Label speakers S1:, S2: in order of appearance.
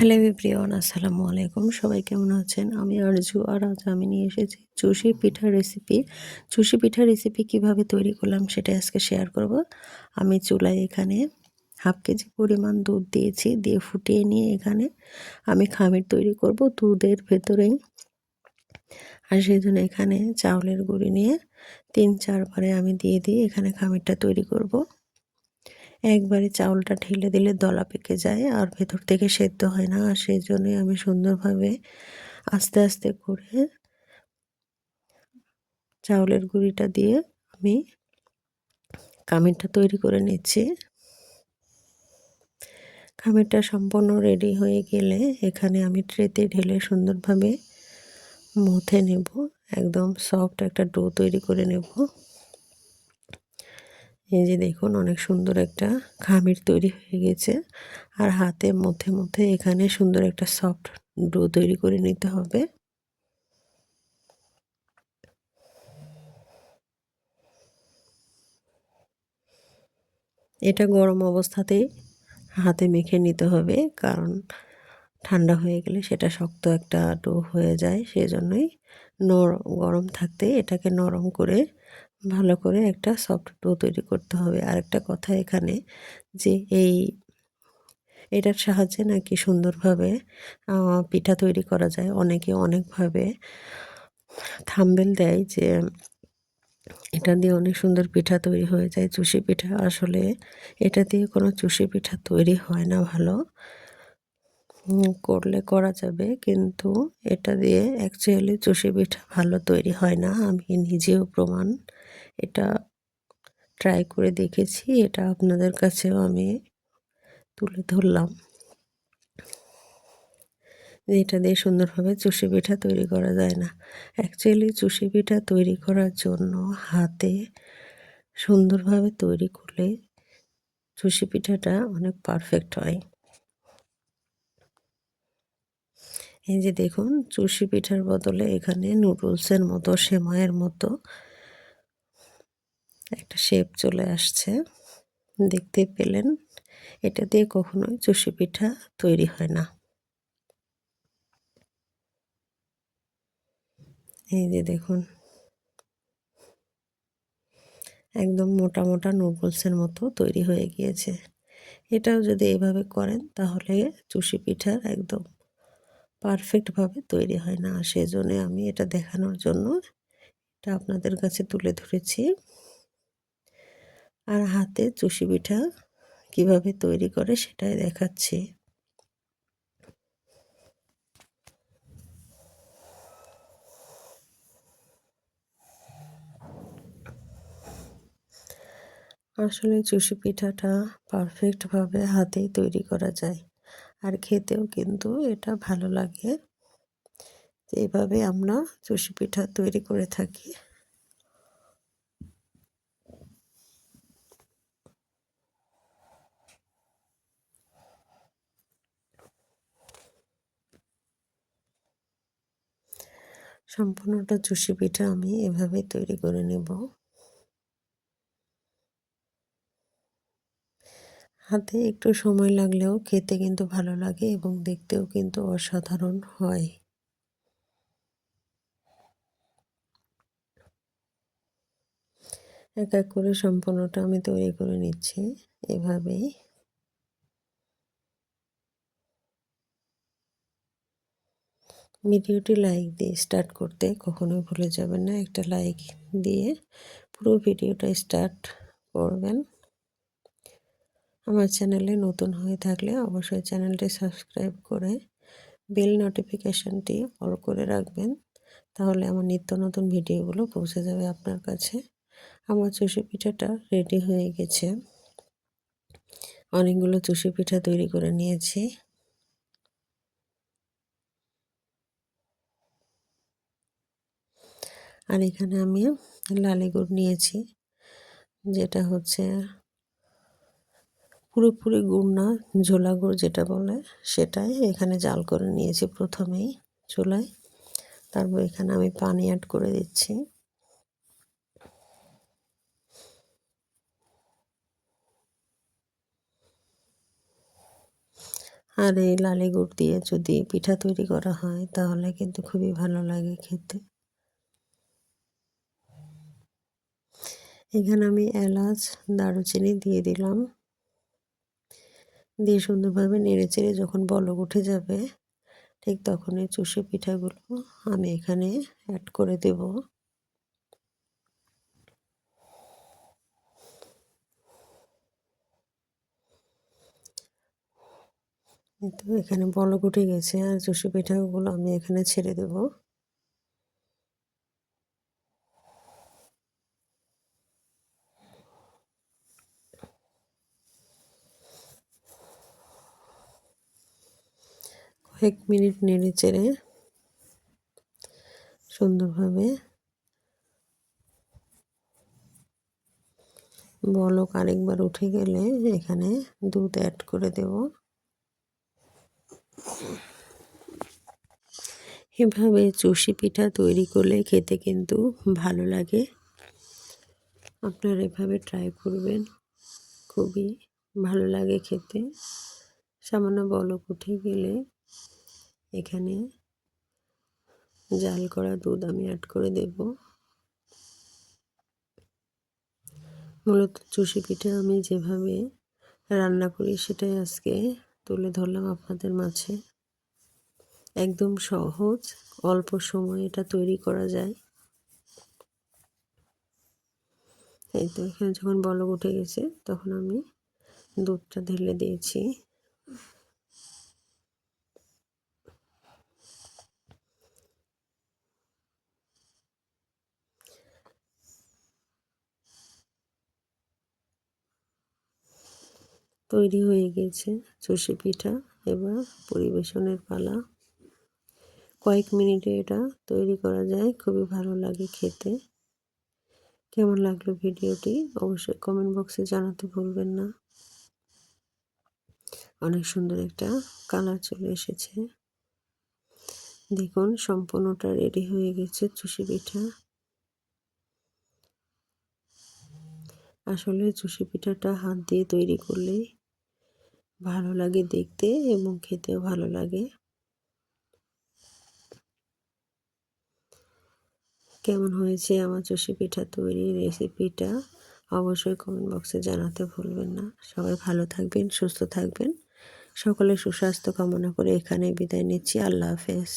S1: Hello everyone, আসসালামু আলাইকুম। সবাই কেমন আছেন? আমি আরজু আর আজ আমি নিয়ে এসেছি চুষি পিঠার রেসিপি চুষি পিঠার রেসিপি কীভাবে তৈরি করলাম সেটা আজকে শেয়ার করব। আমি চুলায় এখানে হাফ কেজি পরিমাণ দুধ দিয়েছি, দিয়ে ফুটিয়ে নিয়ে এখানে আমি খামির তৈরি করব দুধের ভেতরেই। আর সেই জন্য এখানে চাউলের গুঁড়ি নিয়ে তিন চারবারে আমি দিয়ে দিয়ে এখানে খামিরটা তৈরি করব। একবারে চাউলটা ঢেলে দিলে দলা পেকে যায় আর ভেতর থেকে সেদ্ধ হয় না। আর সেই জন্যই আমি সুন্দরভাবে আস্তে আস্তে করে চাউলের গুঁড়িটা দিয়ে আমি কামিনটা তৈরি করে নিচ্ছি। খামিরটা সম্পূর্ণ রেডি হয়ে গেলে এখানে আমি ট্রেতে ঢেলে সুন্দরভাবে মুথে নেব। একদম সফট একটা ডো তৈরি করে নেব। এই যে দেখুন, অনেক সুন্দর একটা খামির তৈরি হয়ে গেছে। আর হাতে মধ্যে মধ্যে এখানে সুন্দর একটা সফট ডো তৈরি করে নিতে হবে। এটা গরম অবস্থাতেই হাতে মেখে নিতে হবে, কারণ ঠান্ডা হয়ে গেলে সেটা শক্ত একটা ডো হয়ে যায়। সেজন্যই নর গরম থাকতে এটাকে নরম করে ভালো করে একটা সফট ডো তৈরি করতে হবে। আর একটা কথা এখানে যে এই, এটার সাহায্যে নাকি সুন্দরভাবে পিঠা তৈরি করা যায়। অনেকে অনেকভাবে থাম্বেল দেয় যে এটা দিয়ে অনেক সুন্দর পিঠা তৈরি হয়ে যায়। চুষি পিঠা আসলে এটা দিয়ে কোনো চুষি পিঠা তৈরি হয় না ভালো। করলে করা যাবে কিন্তু এটা দিয়ে অ্যাকচুয়ালি চুষি পিঠা ভালো তৈরি হয় না। আমি নিজেও প্রমাণ এটা ট্রাই করে দেখেছি, এটা আপনাদের কাছেও আমি তুলে ধরলাম। এটা দিয়ে সুন্দরভাবে চুষি পিঠা তৈরি করা যায় না। অ্যাকচুয়ালি চুষি পিঠা তৈরি করার জন্য হাতে সুন্দরভাবে তৈরি করলে চুষি পিঠাটা অনেক পারফেক্ট হয়। এই যে দেখুন, চুষি পিঠার বদলে এখানে নুডলসের মতো, সেমাইয়ের মতো একটা শেপ চলে আসছে। দেখতে পেলেন। এটা দিয়ে কখনোই চুষি পিঠা তৈরি হয় না। এই যে দেখুন। একদম মোটা মোটা নুডলসের মতো তৈরি হয়ে গিয়েছে। এটাও যদি এভাবে করেন, তাহলে চুষি পিঠার একদম পারফেক্টভাবে তৈরি হয় না। সেজন্য আমি এটা দেখানোর জন্য এটা আপনাদের কাছে তুলে ধরেছি। আর হাতে চুষি পিঠা কীভাবে তৈরি করে সেটাই দেখাচ্ছি। আসলে চুষি পিঠাটা পারফেক্টভাবে হাতেই তৈরি করা যায় আর খেতেও কিন্তু এটা ভালো লাগে। এইভাবে আমরা চুষি পিঠা তৈরি করে থাকি। সম্পূর্ণটা চুষি পিঠা আমি এভাবে তৈরি করে নেব। হাতে একটু সময় লাগলেও খেতে কিন্তু ভালো লাগে এবং দেখতেও কিন্তু অসাধারণ হয়। এক এক করে সম্পূর্ণটা আমি তৈরি করে নিচ্ছি এভাবেই। ভিডিওটি লাইক দিয়ে স্টার্ট করতে কখনোই ভুলে যাবেন না। একটা লাইক দিয়ে পুরো ভিডিওটা স্টার্ট করবেন। আমার চ্যানেলে নতুন হয়ে থাকলে অবশ্যই চ্যানেলটি সাবস্ক্রাইব করে বেল নোটিফিকেশানটি অল করে রাখবেন। তাহলে আমার নিত্য নতুন ভিডিওগুলো পৌঁছে যাবে আপনার কাছে। আমার চুষি পিঠাটা রেডি হয়ে গেছে। অনেকগুলো চুষি পিঠা তৈরি করে নিয়েছি। আর এখানে আমি লালি গুড় নিয়েছি, যেটা হচ্ছে পুরোপুরি গুড় না, ঝোলা গুড় যেটা বলে সেটাই এখানে জাল করে নিয়েছি প্রথমেই চুলায়। তারপর এখানে আমি পানি অ্যাড করে দিচ্ছি। আর এই লালি গুড় দিয়ে যদি পিঠা তৈরি করা হয় তাহলে কিন্তু খুবই ভালো লাগে খেতে। এখানে আমি এলাচ, দারুচিনি দিয়ে দিলাম। দিয়ে সুন্দরভাবে নেড়ে চেড়ে যখন বলক উঠে যাবে, ঠিক তখন এই চুষে পিঠাগুলো আমি এখানে অ্যাড করে দেব। তো এখানে বলক উঠে গেছে আর চুষি পিঠাগুলো আমি এখানে ছেড়ে দেব। কয়েক মিনিট নেড়ে চেড়ে সুন্দরভাবে বলক আরেকবার উঠে গেলে এখানে দুধ অ্যাড করে দেব। এভাবে চষি পিঠা তৈরি করলে খেতে কিন্তু ভালো লাগে। আপনারা এভাবে ট্রাই করবেন, খুবই ভালো লাগে খেতে। সামান্য বলক উঠে গেলে এখানে জাল করা দুধ আমি অ্যাড করে দেব। মূলত চুষি পিঠা আমি যেভাবে রান্না করি সেটাই আজকে তুলে ধরলাম আপনাদের মাঝে। একদম সহজ, অল্প সময় এটা তৈরি করা যায়। এই তো এখানে যখন বলক উঠে গেছে তখন আমি দুধটা ঢেলে দিয়েছি। তৈরি হয়ে গেছে চষি পিঠা এবার পরিবেশনের পালা। কয়েক মিনিটে এটা তৈরি করা যায়, খুবই ভালো লাগে খেতে। কেমন লাগল ভিডিওটি অবশ্যই কমেন্ট বক্সে জানাতে ভুলবেন না। অনেক সুন্দর একটা কালার চলে এসেছে। দেখুন, সম্পূর্ণটা রেডি হয়ে গেছে চুষি পিঠা। আসলে চুষি পিঠাটা হাত দিয়ে তৈরি করলে ভালো লাগে দেখতে এবং খেতেও ভালো লাগে। কেমন হয়েছে আমার চষি পিঠা তৈরি রেসিপিটা অবশ্যই কমেন্ট বক্সে জানাতে ভুলবেন না। সবাই ভালো থাকবেন, সুস্থ থাকবেন। সকলে সুস্বাস্থ্য কামনা করে এখানে বিদায় নিচ্ছি। আল্লাহ হাফেজ।